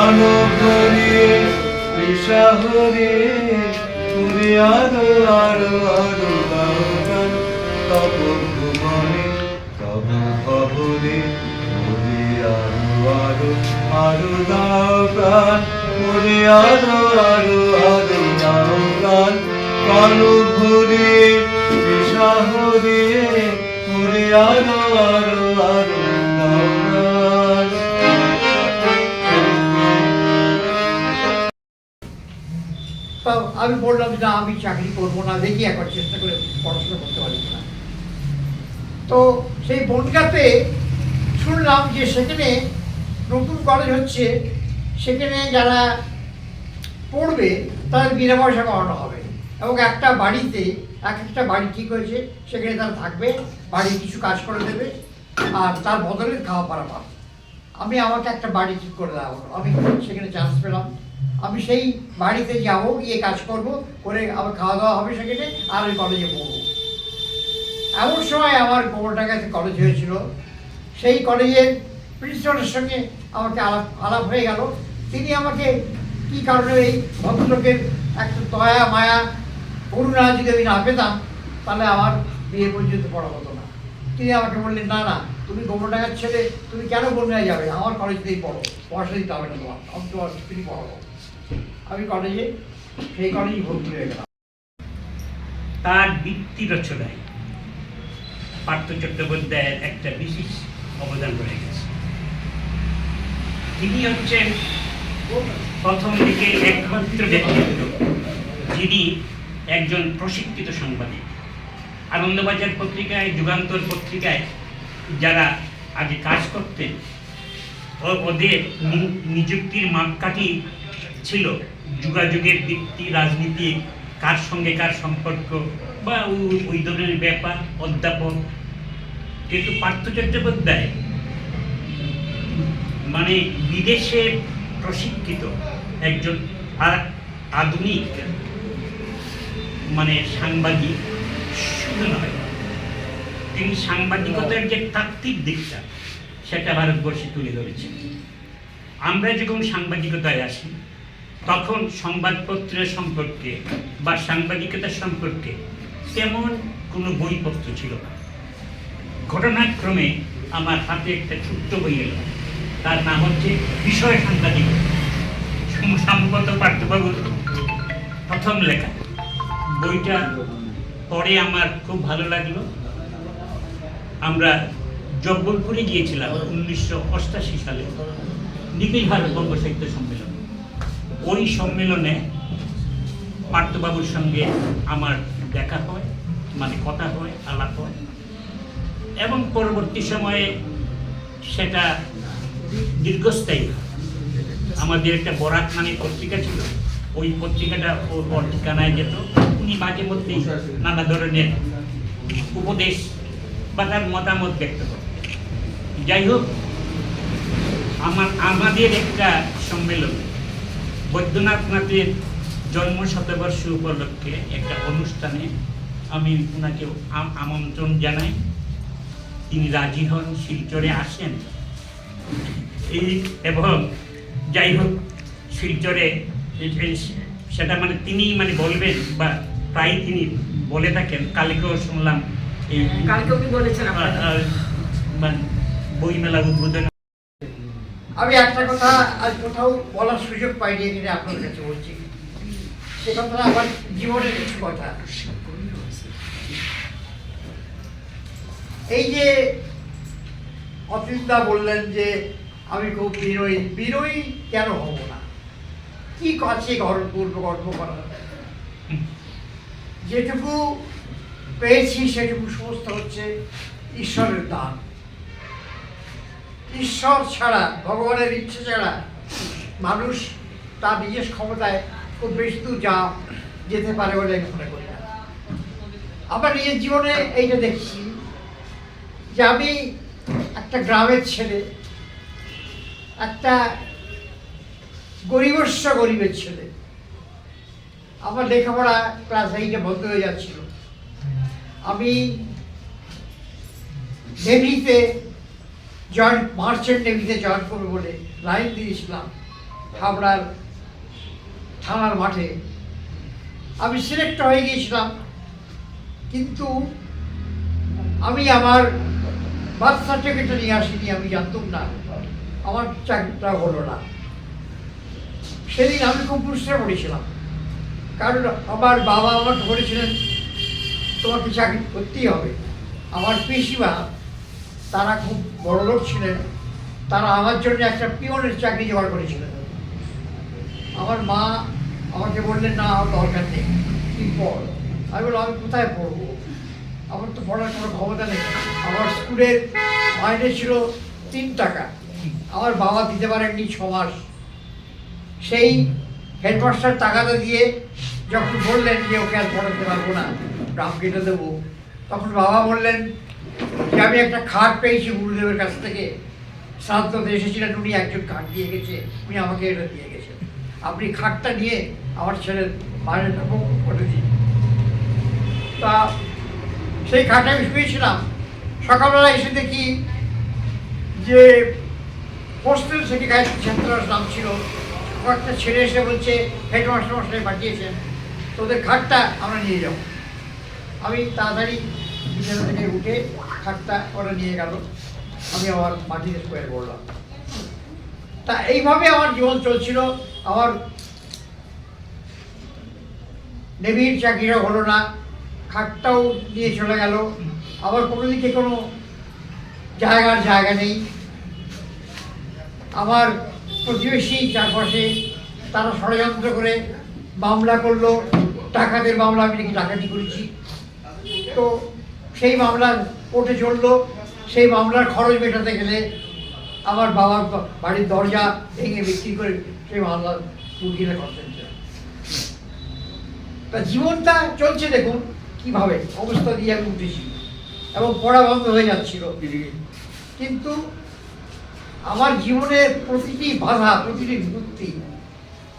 প্রাণ ভরিয়ে শহরে পুরে আরও আরও আরও দাও প্রাণ তব ভুবনে, তব ভবনে পুরে আরও আরও আরও দাও প্রাণ পুরে আরও আরও আরও আরও আরও আরও আমি বললাম যে না, আমি চাকরি করব না, দেখি একবার চেষ্টা করে পড়াশোনা করতে পারি না তো সেই বনগাতে শুনলাম যে সেখানে নতুন কলেজ হচ্ছে, সেখানে যারা পড়বে তাদের বিনা পয়সা করানো হবে। এবং একটা বাড়িতে, এক একটা বাড়ি ঠিক হয়েছে, সেখানে তারা থাকবে বাড়ি কিছু কাজ করে দেবে, আর তার বদলে খাওয়া পারা পাবে। আমি আমাকে একটা বাড়ি ঠিক করে দেওয়া আমি সেখানে চান্স পেলাম। আমি সেই বাড়িতে যাব, গিয়ে কাজ করব, করে আবার খাওয়া দাওয়া হবে সেখানে, আর ওই কলেজে পড়ব। এমন সময় আমার গোবরডাঙ্গাতে কলেজ হয়েছিল। সেই কলেজের প্রিন্সিপালের সঙ্গে আমাকে আলাপ আলাপ হয়ে গেল। তিনি আমাকে কি কারণে এই ভদ্রলোকের একটা দয়া, মায়া, করুণা যদি আমি না পেতাম, তাহলে আমার বিয়ে পর্যন্ত পড়া হতো না। তিনি আমাকে বললেন, না না, তুমি গোবরডাঙ্গার ছেলে তুমি কেন বন্যায় যাবে? আমার কলেজেই পড়ো পয়সা দিতে হবে না তোমার আমি তোমার তুমি পড়াবো আমি কলেজে, সেই কলেজেই ভর্তি হয়ে গেলাম। তার বৃত্তি রচনায় পার্থ চট্টোপাধ্যায়ের একটা বিশেষ অবদান রয়ে গেছে। তিনি হচ্ছেন প্রথম দিকে একমাত্র ব্যক্তিত্ব যিনি একজন প্রশিক্ষিত সাংবাদিক। আনন্দবাজার পত্রিকায়, যুগান্তর পত্রিকায় যারা আগে কাজ করতেন ওদের নিযুক্তির মাপকাঠি ছিল যোগাযোগের ভিত্তি রাজনীতি, কার সঙ্গে কার সম্পর্ক বা ওই ধরনের ব্যাপার, অধ্যাপক কিন্তু পার্থ চট্টোপাধ্যায় মানে বিদেশে প্রশিক্ষিত একজন আর- আধুনিক মানে সাংবাদিক, শুধু নয়, তিনি সাংবাদিকতার যে তাত্ত্বিক দিকটা, সেটা ভারতবর্ষে তুলে ধরেছেন। আমরা যখন সাংবাদিকতায় আসি তখন সংবাদপত্রের সম্পর্কে বা সাংবাদিকতা সম্পর্কে তেমন কোনো বইপত্র ছিল না। ঘটনাক্রমে আমার হাতে একটা ছোট্ট বই এলো। তার নাম হচ্ছে বিষয় সাংবাদিকতা সম- সম্ভবত পার্থবাবুর প্রথম লেখা। বইটা পরে আমার খুব ভালো লাগল। আমরা জব্বলপুরে গিয়েছিলাম উনিশশো অষ্টাশি সালে। নিখিল ভারত বঙ্গ সাহিত্য সম্মেলন। ওই সম্মেলনে পার্থবাবুর সঙ্গে আমার দেখা হয় মানে কথা হয়, আলাপ হয়। এবং পরবর্তী সময়ে সেটা দীর্ঘস্থায়ী আমাদের একটা বরাক নামে পত্রিকা ছিল, ওই পত্রিকাটা ওর ঠিকানায় যেত। উনি মাঝে মধ্যেই নানা ধরনের উপদেশ বা তার মতামত ব্যক্ত করতেন। যাই হোক, আমার, আমাদের একটা সম্মেলন বৈদ্যনাথ নাথের জন্ম শতবর্ষ উপলক্ষে একটা অনুষ্ঠানে আমি ওনাকে আমন্ত্রণ জানাই। তিনি রাজি হন শিলচরে আসেন। এই এবং যাই হোক শিলচরে সেটা মানে তিনি মানে বলবেন বা প্রায় তিনি বলে থাকেন। কালকেও শুনলাম এই কালকেও কি বলেছেন মানে বইমেলা উদ্বোধন আমি একটা কথা আজ কোথাও বলার সুযোগ পাইনি এখানে আপনার কাছে বলছি। সে কথাটা আমার জীবনের কিছু কথা। এই যে অতীতদা বললেন যে আমি খুব বিনয়ী বিনয়ী কেন হব না? কি কাছে গর্ব পূর্ব গর্ব করার যেটুকু পেয়েছি, সেটুকু সমস্ত হচ্ছে ঈশ্বরের দান। ঈশ্বর ছাড়া, ভগবানের ইচ্ছে ছাড়া মানুষ তার নিজের ক্ষমতায় খুব বেশি দূর যা যেতে পারে বলে আমি মনে করি আমার নিজের জীবনে এইটা দেখছি যে আমি একটা গ্রামের ছেলে, একটা গরিবস্য গরিবের ছেলে। আমার লেখাপড়া ক্লাস এইটে বন্ধ হয়ে যাচ্ছিল। আমি নেভিতে জয়েন মার্চেন্ট নেভিতে জয়েন করবে বলে লাইন দিয়েছিলাম হাবড়ার থানার মাঠে। আমি সিলেক্ট হয়ে গিয়েছিলাম, কিন্তু আমি আমার বার্থ সার্টিফিকেটটা নিয়ে আসিনি, আমি জানতাম না। আমার চাকরিটা হলো না। সেদিন আমি খুব বুঝতে পড়েছিলাম, কারণ আমার বাবা আমাকে বলেছিলেন, তোমাকে চাকরি করতেই হবে। আমার পিসিমা তারা খুব বড় লোক ছিলেন। তারা আমার জন্য একটা পিওনের চাকরি জোগাড় করেছিলেন আমার মা আমাকে বললেন, না, আমার দরকার নেই। তুই পড়। আমি বললাম, আমি কোথায় পড়ব? আমার তো পড়ার কোনো ক্ষমতা নেই। আমার স্কুলের মাইনে ছিল তিন টাকা। আমার বাবা দিতে পারেননি ছ মাস। সেই হেডমাস্টার টাকাটা দিয়ে যখন বললেন যে, ওকে আর পড়াতে পারব না গ্রাম কেটে দেবো, তখন বাবা বললেন আমি একটা খাট পেয়েছি গুরুদেবের কাছ থেকে। শ্রাদ্ধতে এসেছিলেন উনি একজন খাট দিয়ে গেছে, উনি আমাকে এটা দিয়ে গেছেন। আপনি খাটটা নিয়ে আমার ছেলের মায়েরটা করে দিন। তা সেই খাটে আমি শুয়েছিলাম। সকালবেলা এসে দেখি যে হোস্টেল গায়ত্রী ছাত্রাস নাম ছিল। একটা ছেলে এসে বলছে, হেডমাস্টার মশাই পাঠিয়েছেন, তোদের খাটটা আমরা নিয়ে যাব। আমি তাড়াতাড়ি থেকে উঠে খাটটা ওরা নিয়ে গেল। আমি আবার মাটিতে স্কোয়ার করলাম। তা এইভাবে আমার জীবন চলছিল। আমার নেভির চাকরিটা হলো না। খাটটাও নিয়ে চলে গেল। আবার কোনো দিকে কোনো জায়গার জায়গা নেই। আমার প্রতিবেশী চারপাশে তারা ষড়যন্ত্র করে মামলা করল। ডাকাতের মামলা আমি নাকি ডাকাতি করেছি। তো সেই মামলা কোর্টে চলল, সেই মামলার খরচ মেটাতে গেলে আমার বাবার বাড়ির দরজা ভেঙে বিক্রি করে সেই মামলা উকিলে করতেন। তা জীবনটা চলছে দেখুন, কীভাবে অবস্থা দিয়ে আমি উঠেছি। এবং পড়া বন্ধ হয়ে যাচ্ছিল। কিন্তু আমার জীবনের প্রতিটি বাধা, প্রতিটি মুক্তি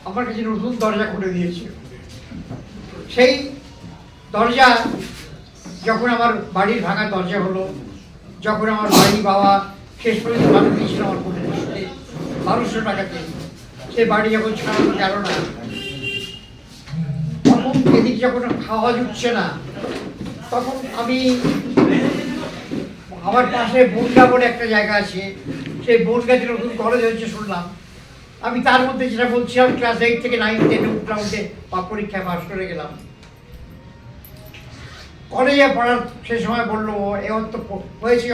আমার কাছে নতুন দরজা খুলে দিয়েছিল সেই দরজা যখন আমার বাড়ির ভাঙা দরজা হলো, যখন আমার বাড়ি বাবা শেষ পর্যন্ত ভাড়া দিয়েছিল আমার কোটে বসতে, বারোশো টাকাতে সে বাড়ি যখন ছাড়ানো গেল না। তখন এদিক যখন খাওয়া জুটছে না, তখন আমি আমার পাশে বনগা বলে একটা জায়গা আছে, সেই বনগাতে নতুন কলেজ হয়েছে শুনলাম। আমি তার মধ্যে যেটা বলছিলাম ক্লাস এইট থেকে নাইন টেনে উঠলাম, উঠে পরীক্ষায় পাশ করে গেলাম। কলেজে পড়ার সে সময় বলল এ তো হয়েছে